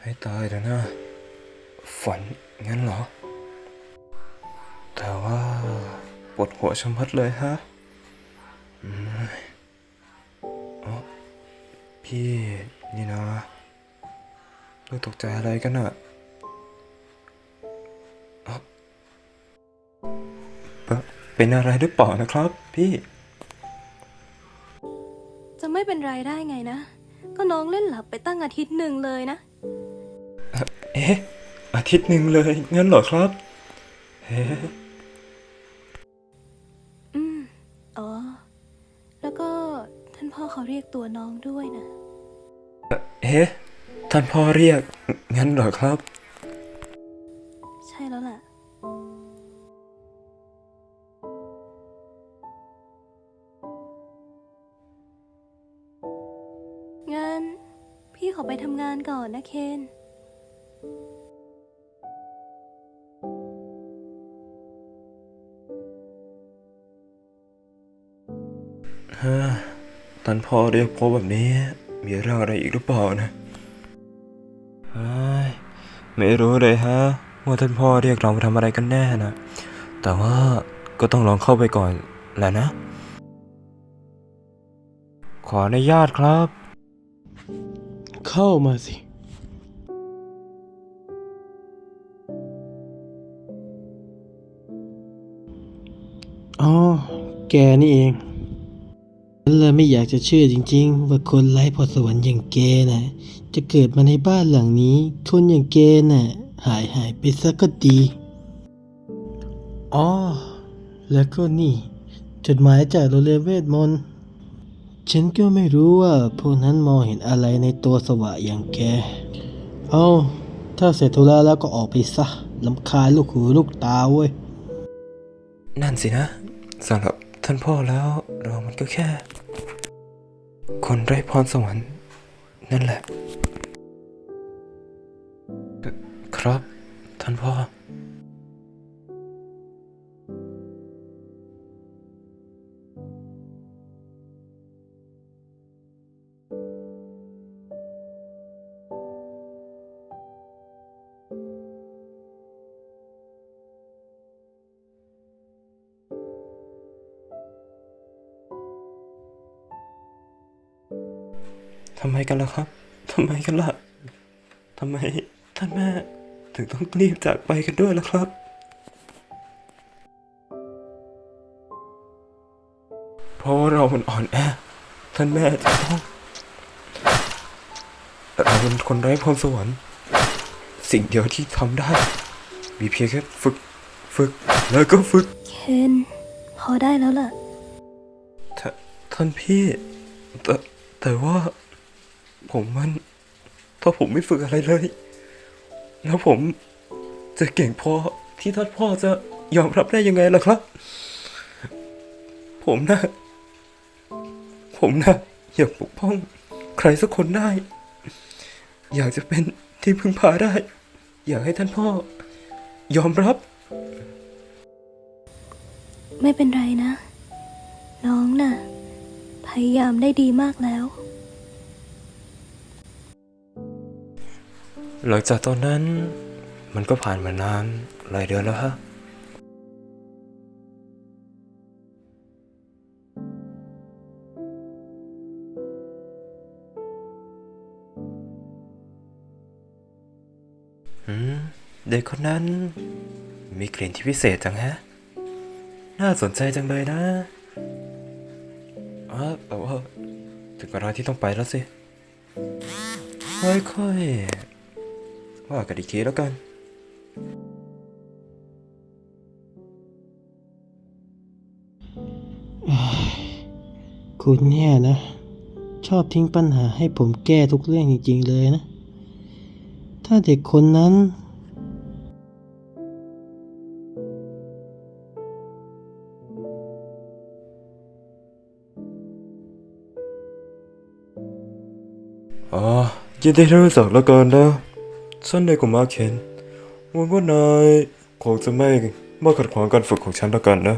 ให้ตายเถอะนะ ฝันงั้นเหรอ แต่ว่าปวดหัวชะมัดเลยฮะอ๋อพี่นี่นะลูกตกใจอะไรกันอะอ๊ะเอ่อเป็นอะไรหรือเปล่านะครับพี่ เป็นไรได้ไงนะ ก็น้องเล่นหลับไปตั้งอาทิตย์หนึ่งเลยนะ เอ๊ะ อาทิตย์หนึ่งเลยงั้นเหรอครับเฮ้อืม อ๋อ แล้วก็ท่านพ่อเขาเรียกตัวน้องด้วยนะ เอ๊ะ ท่านพ่อเรียกงั้นเหรอครับ ใช่แล้วล่ะ งั้น พี่ขอไปทำงานก่อนนะเคน ฮะท่านพ่อเรียกพ่อแบบนี้ มีเรื่องอะไรอีกหรือเปล่านะเฮ้ยไม่รู้เลยฮะ ว่าท่านพ่อเรียกเรามาทำอะไรกันแน่นะ แต่ว่าก็ต้องลองเข้าไปก่อนแหละนะ ขออนุญาตครับ เข้ามาสิ อ๋อ แกนี่เองฉันเลยไม่อยากจะเชื่อจริง ๆ ว่าคนไร้พรสวรรค์อย่างแกน่ะ จะเกิดมาในบ้านหลังนี้ คนอย่างแกน่ะ หายหายไปซะก็ดี อ๋อ แล้วก็นี่ จดหมายจากโรงเรียนเวทมนต์ ฉันก็ไม่รู้ว่าพวกนั้นมองเห็นอะไรในตัวสวะอย่างแก เอาถ้าเสร็จธุระแล้วก็ออกไปซะลำคาญลูกหูลูกตาเว้ย นั่นสินะสำหรับท่านพ่อแล้วเรามันก็แค่ คนไร้พรสวรรค์ นั่นแหละ ครับ ท่านพ่อ ทำไมกันล่ะครับทำไมกันล่ะทำไมท่านแม่ถึงต้องรีบจากไปกันด้วยล่ะครับ เพราะว่าเรามันอ่อนแอ ท่านแม่จะต้องเราเป็นคนไร้พรสวรรค์ สิ่งเดียวที่ทำได้ มีเพียงแค่ฝึก ฝึก แล้วก็ฝึก เคนพอได้แล้วล่ะ ท่าท่านพี่ แต่แต่ว่า ผมมันถ้าผมไม่ฝึกอะไรเลย แล้วผมจะเก่งพอที่ท่านพ่อจะยอมรับได้ยังไงล่ะครับ ผมนะ ผมนะอยากปกป้อง ใครสักคนได้ อยากจะเป็นที่พึ่งพาได้ อยากให้ท่านพ่อ ยอมรับ ไม่เป็นไรนะ น้องน่ะ พยายามได้ดีมากแล้ว หลังจากตอนนั้นมันก็ผ่านมานานหลายเดือนแล้วฮะอืม เด็กคนนั้น มีกลิ่นที่พิเศษจังฮะ น่าสนใจจังเลยนะอ๋อแต่ว่าถึงเวลาที่ต้องไปแล้วสิ ค่อยๆ ว่ากันอีกทีแล้วกันคุณเนี่ยนะ ชอบทิ้งปัญหาให้ผมแก้ทุกเรื่องจริง ๆ เลยนะ ถ้าเด็กคนนั้น อ๋อยินดีที่รู้จักแล้วกันนะ ฉันเด็กกว่ามาร์คเคนหวังว่านายคงจะไม่มาขัดขวางการฝึกของฉันแล้วกันนะ